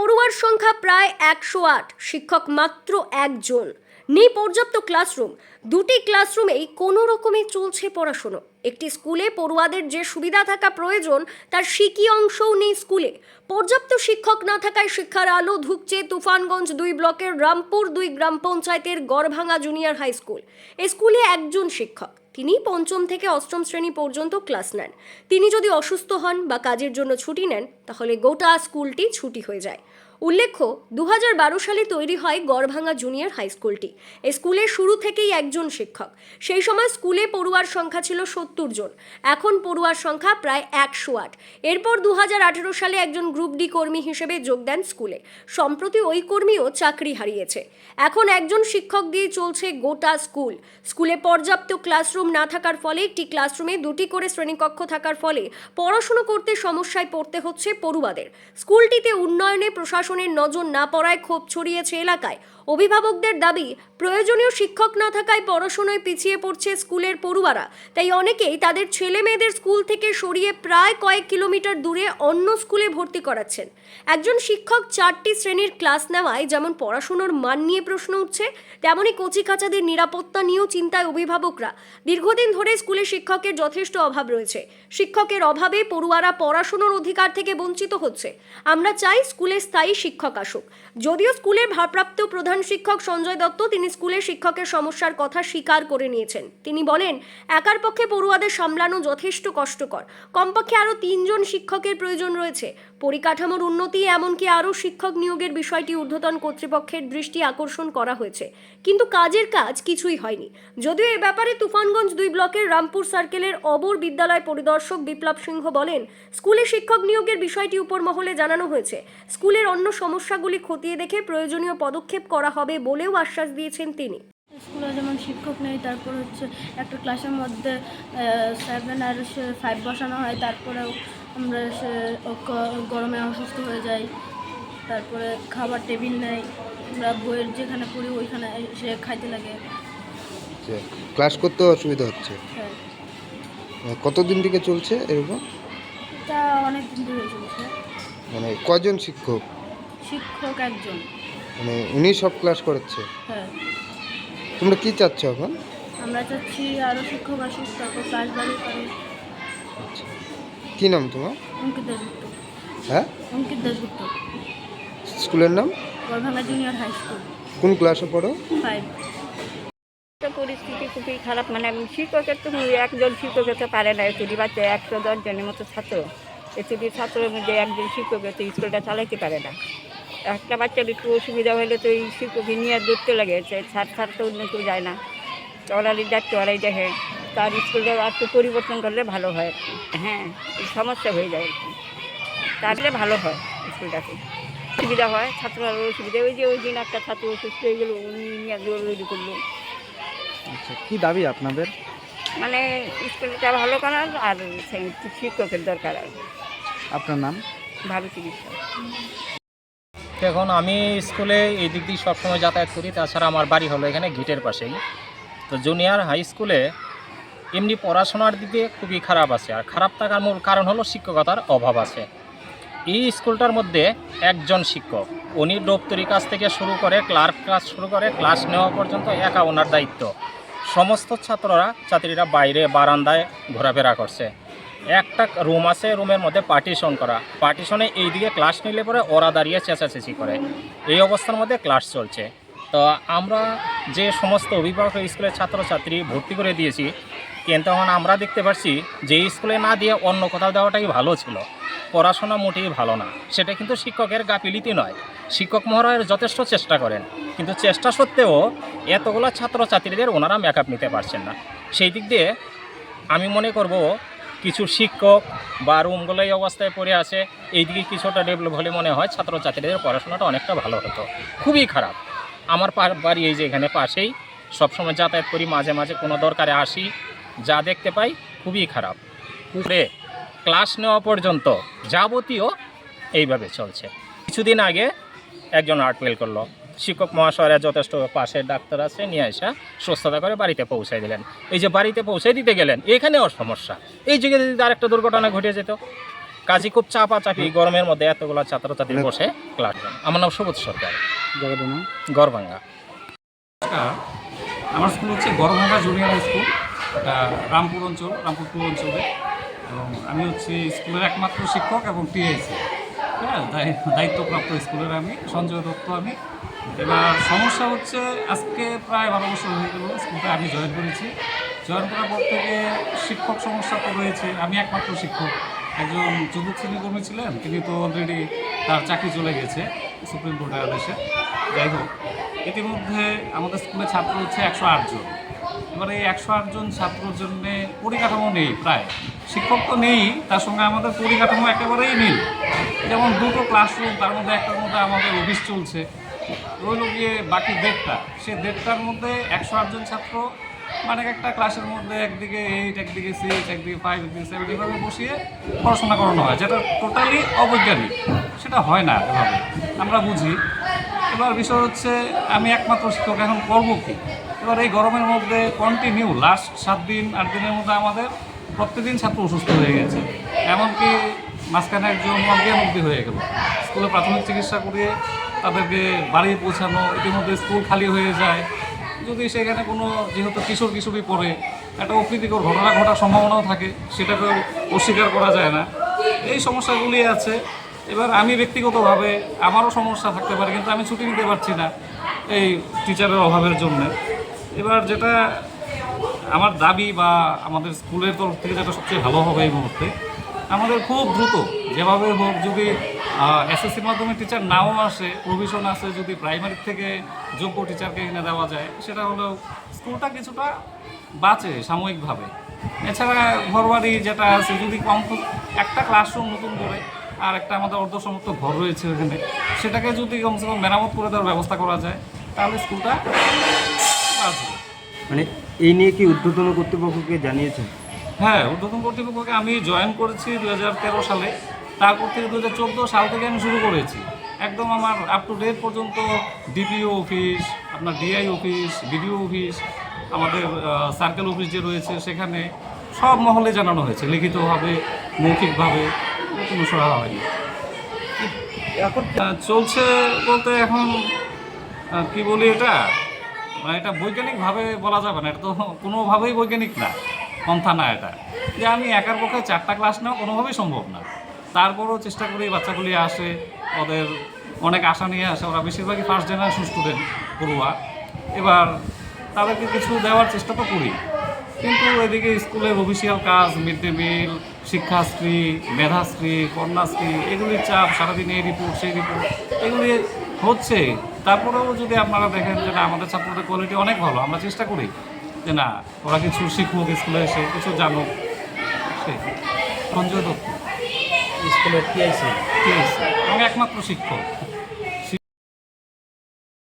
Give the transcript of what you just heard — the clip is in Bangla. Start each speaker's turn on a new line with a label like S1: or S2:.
S1: পড়ুয়ার সংখ্যা প্রায় একশো আট, শিক্ষক মাত্র একজন। নেই পর্যাপ্ত ক্লাসরুম দুটি ক্লাসরুমেই কোনো রকমে চলছে পড়াশুনো। একটি স্কুলে পড়ুয়াদের যে সুবিধা থাকা প্রয়োজন, তার সিকি অংশও নেই স্কুলে। পর্যাপ্ত শিক্ষক না থাকায় শিক্ষার আলো ধুকছে তুফানগঞ্জ দুই ব্লকের রামপুর দুই গ্রাম পঞ্চায়েতের গড়ভাঙা জুনিয়র হাই স্কুল এই স্কুলে একজন শিক্ষক। তিনি পঞ্চম থেকে অষ্টম শ্রেণি পর্যন্ত ক্লাস নেন। তিনি যদি অসুস্থ হন বা কাজের জন্য ছুটি নেন, তাহলে গোটা স্কুলটি ছুটি হয়ে যায়। উল্লেখ্য দু হাজার বারো সালে তৈরি হয় গড়ভাঙা জুনিয়র হাই স্কুলটি। এই স্কুলে শুরু থেকেই একজন শিক্ষক। সেই সময় স্কুলে পড়ুয়ার সংখ্যা ছিল সত্তর জন। এখন পড়ুয়ার সংখ্যা প্রায় একশো আট। এরপর দু হাজার আঠারো সালে একজন গ্রুপ ডি কর্মী হিসেবে যোগ দেন স্কুলে। সম্প্রতি ওই কর্মীও চাকরি হারিয়েছে। এখন একজন শিক্ষক দিয়ে চলছে গোটা স্কুল। স্কুলে পর্যাপ্ত ক্লাসরুম না থাকার ফলে একটি ক্লাসরুমে দুটি করে শ্রেণীকক্ষ থাকার ফলে পড়াশুনো করতে সমস্যায় পড়তে হচ্ছে পড়ুয়াদের। স্কুলটিতে উন্নয়নে প্রশাসনের নজর না পড়ায় ক্ষোভ ছড়িয়েছে এলাকায়। অভিভাবকদের দাবি, প্রয়োজনীয় শিক্ষক না থাকায় পড়াশোনায় পিছিয়ে পড়ছে স্কুলের পড়ুয়ারা। তাই অনেকেই তাদের ছেলে মেয়েদের স্কুল থেকে সরিয়ে প্রায় কয়েক কিলোমিটার দূরে অন্য স্কুলে ভর্তি করাচ্ছেন। একজন শিক্ষক চারটি শ্রেণির ক্লাস নেওয়ায় যেমন পড়াশুনোর মান নিয়ে প্রশ্ন উঠছে তেমনই কচিকাচাদের নিরাপত্তা নিয়েও চিন্তায় অভিভাবকরা। দীর্ঘদিন ধরে স্কুলে শিক্ষকের যথেষ্ট অভাব রয়েছে। শিক্ষকের অভাবে পড়ুয়ারা পড়াশুনোর অধিকার থেকে বঞ্চিত হচ্ছে। আমরা চাই স্কুলে স্থায়ী শিক্ষক আসুক। যদিও স্কুলের ভারপ্রাপ্ত প্রধান শিক্ষক সঞ্জয় দত্ত, তিনি স্কুলের শিক্ষকের সমস্যার কথা স্বীকার করে নিয়েছেন। তিনি বলেন, একার পক্ষে পড়ুয়াদের সামলানো যথেষ্ট কষ্টকর। কমপক্ষে আরও তিনজন শিক্ষকের প্রয়োজন রয়েছে। পরিকাঠামোর উন্নতি, এমনকি আরও শিক্ষক নিয়োগের বিষয়টি ঊর্ধ্বতন কর্তৃপক্ষের দৃষ্টি আকর্ষণ করা হয়েছে। কিন্তু কাজের কাজ কিছুই হয়নি। যদিও এ ব্যাপারে তুফানগঞ্জ দুই ব্লকের রামপুর সার্কেলের অবর বিদ্যালয় পরিদর্শক বিপ্লব সিংহ বলেন, স্কুলে শিক্ষক নিয়োগের বিষয়টি উপর মহলে জানানো হয়েছে। স্কুলের অন্য সমস্যাগুলি খতিয়ে দেখে প্রয়োজনীয় পদক্ষেপ করা হবে বলেও আশ্বাস দিয়েছেন তিনি।
S2: স্কুলে যেমন শিক্ষক নেই তারপর হচ্ছে একটা ক্লাসের মধ্যে সেভেন আর ফাইভ বসানো হয় তারপরেও আমরা সে ও গরমে অসুস্থ হয়ে যাই তারপরে খাবার টেবিল নেই আমরা বইয়ের যেখানে পড়ি ওইখানে সে খাইতে লাগে।
S3: আচ্ছা, ক্লাস করতে অসুবিধা হচ্ছে?
S2: হ্যাঁ।
S3: কতদিন থেকে চলছে এরকম
S2: তা অনেক দিন ধরে চলছে।
S3: মানে কজন শিক্ষক?
S2: শিক্ষক একজন।
S3: মানে উনি সব ক্লাস করাচ্ছে।
S2: হ্যাঁ।
S3: তোমরা কি চাচ্ছ এখন?
S2: আমরা চাচ্ছি আরও শিক্ষক আসুক তারপর ক্লাস বাড়ি করে
S3: আচ্ছা। কি নাম তোমার?
S2: অঙ্কিত দাসগুপ্ত
S3: হ্যাঁ?
S2: অঙ্কিত দাসগুপ্ত
S3: স্কুলের নাম?
S2: গড়ভাঙ্গা জুনিয়র হাই স্কুল
S3: কোন ক্লাসে পড়ো?
S2: ফাইভ
S4: পরিস্থিতি খুবই খারাপ মানে শিক্ষকের তো একজন শিক্ষক হতে পারে না এতটি বাচ্চা একশো দশ জনের মতো ছাত্র। এতটি ছাত্রের মধ্যে একজন শিক্ষক তো স্কুলটা চালাইতে পারে না। একটা বাচ্চার একটু অসুবিধা হলে তো এই শিক্ষককে নিয়ে আর ধরতে লাগে ছাড় ছাড় তো অন্য কেউ যায় না। ওরারই দায়িত্ব ওরাই দেখে তার স্কুলটা আর একটু পরিবর্তন করলে ভালো হয় আর কি। হ্যাঁ সমস্যা হয়ে যায় আর কি। তাহলে ভালো হয় স্কুলটাতে সুবিধা হয় ছাত্ররাও অসুবিধা ওই যে ওই দিন একটা ছাত্র অসুস্থ হয়ে গেলো উনি নিয়ে দৌড়ি করল।
S5: আচ্ছা কি দাবি আপনাদের?
S4: মানে স্কুলটা ভালো করার আর শিক্ষকের দরকার আর
S5: আপনার নাম?
S4: ভালো চিকিৎসা
S6: এখন আমি স্কুলে এই দিক দিয়ে সবসময় যাতায়াত করি, তাছাড়া আমার বাড়ি হলো এখানে গেটের পাশেই। তো জুনিয়র হাই স্কুলে এমনি পড়াশোনার দিক খুবই খারাপ আছে। আর খারাপ থাকার মূল কারণ হলো শিক্ষকতার অভাব আছে। এই স্কুলটার মধ্যে একজন শিক্ষক, উনি দপ্তরি কাজ থেকে শুরু করে, ক্লার্ক ক্লাস শুরু করে, ক্লাস নেওয়া পর্যন্ত একা ওনার দায়িত্ব। সমস্ত ছাত্ররা, ছাত্রীরা বাইরে বারান্দায় ঘোরাফেরা করছে। একটা রুম আছে, রুমের মধ্যে পার্টিশন করা। পার্টিশনে এইদিকে ক্লাস নিলে পরে ওরা দাঁড়িয়ে চেঁচাচেঁচি করে। এই অবস্থার মধ্যে ক্লাস চলছে। তো আমরা যে সমস্ত অভিভাবক স্কুলের ছাত্রছাত্রী ভর্তি করে দিয়েছি কিন্তু এখন আমরা দেখতে পাচ্ছি যে স্কুলে না দিয়ে অন্য কোথাও দেওয়াটাই ভালো ছিল। পড়াশোনা মোটেই ভালো না। সেটা কিন্তু শিক্ষকের গাফিলিতি নয়। শিক্ষক মহারাজ যথেষ্ট চেষ্টা করেন। কিন্তু চেষ্টা সত্ত্বেও এতগুলো ছাত্রছাত্রীদের ওনারা মেকআপ নিতে পারছেন না। সেই দিক দিয়ে আমি মনে করব কিছু শিক্ষক বা রুমগুলো এই অবস্থায় পড়ে আছে। এইদিকে কিছুটা ডেভেলপ হলে মনে হয় ছাত্রছাত্রীদের পড়াশোনাটা অনেকটা ভালো হতো। খুবই খারাপ। আমার বাড়ি এই যে এখানে পাশেই। সবসময় যাতায়াত করি, মাঝে মাঝে কোনো দরকারে আসি। যা দেখতে পাই খুবই খারাপ। উপরে ক্লাস নেওয়া পর্যন্ত যাবতীয় এইভাবে চলছে। কিছুদিন আগে একজন আর্ট করল। শিক্ষক মহাশয়রা যথেষ্ট পাশে ডাক্তার আছে নিয়ে আসা সুস্থতা করে বাড়িতে পৌঁছায় দিলেন। এই যে বাড়িতে পৌঁছে দিতে গেলেন এখানেও সমস্যা। এই যুগে যদি আর একটা দুর্ঘটনা ঘটে যেত কাজে খুব চাপা চাপি গরমের মধ্যে এতগুলা ছাত্রছাত্রী বসে ক্লাস আমার নাম সুবোধ সরকার। গড়ভাঙ্গা
S7: আমার স্কুল হচ্ছে গড়ভাঙ্গা জুনিয়র হাই স্কুল এটা রামপুর অঞ্চল রামপুর টু অঞ্চলে। এবং আমি হচ্ছে স্কুলের একমাত্র শিক্ষক এবং টিএসি হ্যাঁ দায়িত্বপ্রাপ্ত স্কুলের আমি সঞ্জয় দত্ত আমি। এবার সমস্যা হচ্ছে আজকে প্রায় বারো বছর হয়ে গেল, স্কুলটা আমি জয়েন করেছি। জয়েন করার পর থেকে শিক্ষক সমস্যা তো রয়েছে, আমি একমাত্র শিক্ষক। একজন যুবক শ্রেণীকর্মী ছিলেন, তিনি তো অলরেডি তার চাকরি চলে গেছে সুপ্রিম কোর্টের আদেশে। যাই হোক, ইতিমধ্যে আমাদের স্কুলে ছাত্র হচ্ছে একশো আটজন এবার এই একশো আটজন ছাত্রর জন্য পরিকাঠামো নেই প্রায়। শিক্ষক তো নেই, তার সঙ্গে আমাদের পরিকাঠামো একেবারেই নেই। যেমন দুটো ক্লাসরুম তার মধ্যে একটার মধ্যে আমাদের অফিস চলছে। রইল গিয়ে বাকি দেড়টা। সে দেড়টার মধ্যে একশো আটজন ছাত্র মানে একটা ক্লাসের মধ্যে একদিকে এইট একদিকে সিক্স একদিকে ফাইভ একদিকে সেভেন এভাবে বসিয়ে পড়াশোনা করানো হয়, যেটা টোটালি অবৈজ্ঞানিক। সেটা হয় না এভাবে, আমরা বুঝি। এবার বিষয় হচ্ছে, আমি একমাত্র শিক্ষক, এখন করব কি? এবার এই গরমের মধ্যে কন্টিনিউ লাস্ট সাত দিন, আট দিনের মধ্যে আমাদের প্রত্যেকদিন ছাত্র অসুস্থ হয়ে গেছে। এমনকি মাঝখানে একজন অজ্ঞান অব্দি হয়ে গেল। স্কুলে প্রাথমিক চিকিৎসা করিয়ে তাদেরকে বাড়ি পৌঁছানো, ইতিমধ্যে স্কুল খালি হয়ে যায়। যদি সেখানে কোনো, যেহেতু কিশোর কিশোরী পড়ে, একটা অপ্রীতিকর ঘটনা ঘটার সম্ভাবনাও থাকে, সেটাকেও অস্বীকার করা যায় না। এই সমস্যাগুলি আছে। এবার আমি ব্যক্তিগতভাবে আমারও সমস্যা থাকতে পারে, কিন্তু আমি ছুটি নিতে পারছি না এই টিচারের অভাবের জন্য। এবার যেটা আমার দাবি বা আমাদের স্কুলের তরফ থেকে যেটা সবচেয়ে ভালো হবে এই মুহূর্তে আমাদের খুব দ্রুত যেভাবে হোক যদি এসএসসির মাধ্যমে টিচার নাও আসে প্রভিশন আসে যদি প্রাইমারি থেকে যোগ্য টিচারকে এনে দেওয়া যায়, সেটা হলো স্কুলটা কিছুটা বাঁচে সাময়িকভাবে। এছাড়া ঘরবাড়ি যেটা আছে, যদি কম একটা ক্লাসরুম নতুন করে, আর একটা আমাদের অর্ধসমর্থ ঘর রয়েছে ওখানে, সেটাকে যদি কমসে কম মেরামত করে দেওয়ার ব্যবস্থা করা যায়, তাহলে স্কুলটা বাঁচবে।
S8: মানে এই নিয়ে কি ঊর্ধ্বতন কর্তৃপক্ষকে জানিয়েছেন?
S7: হ্যাঁ ঊর্ধ্বতন কর্তৃপক্ষকে আমি জয়েন করেছি দু হাজার তেরো সালে। তারপর থেকে দু হাজার চোদ্দ সাল থেকে আমি শুরু করেছি। একদম আমার আপ টু ডেট পর্যন্ত ডিপিও অফিস আপনার ডিআই অফিস বিডিও অফিস আমাদের সার্কেল অফিস যে রয়েছে সেখানে সব মহলে জানানো হয়েছে। লিখিতভাবে মৌখিকভাবে কোনো সরা হয়নি। এখন চলছে বলতে এখন কি বলি এটা? মানে এটা বৈজ্ঞানিকভাবে বলা যাবে না। এটা তো কোনোভাবেই বৈজ্ঞানিক না। পন্থা না এটা যে আমি একার পক্ষে চারটা ক্লাস নেওয়া কোনোভাবেই সম্ভব না। তারপরও চেষ্টা করি বাচ্চাগুলি আসে, ওদের অনেক আশা নিয়ে আসে, ওরা বেশিরভাগই ফার্স্ট জেনারেশন স্টুডেন্ট পড়ুয়া। এবার তাদেরকে কিছু দেওয়ার চেষ্টা তো করি। কিন্তু এদিকে স্কুলের অফিসিয়াল কাজ mid day meal Shikshashree, Medhashree, Kanyashree, এগুলির চাপ, সারাদিন এই রিপোর্ট সেই রিপোর্ট এগুলি হচ্ছে। তারপরেও যদি আপনারা দেখেন যে আমাদের ছাত্রদের কোয়ালিটি অনেক ভালো, আমরা চেষ্টা করি। যে না ওরা কিছু শিখুক স্কুলে এসে কিছু জানুক সেই। সঞ্জয় দত্ত
S6: স্কুলের টিআইসি।
S7: আছে আমি একমাত্র শিক্ষক।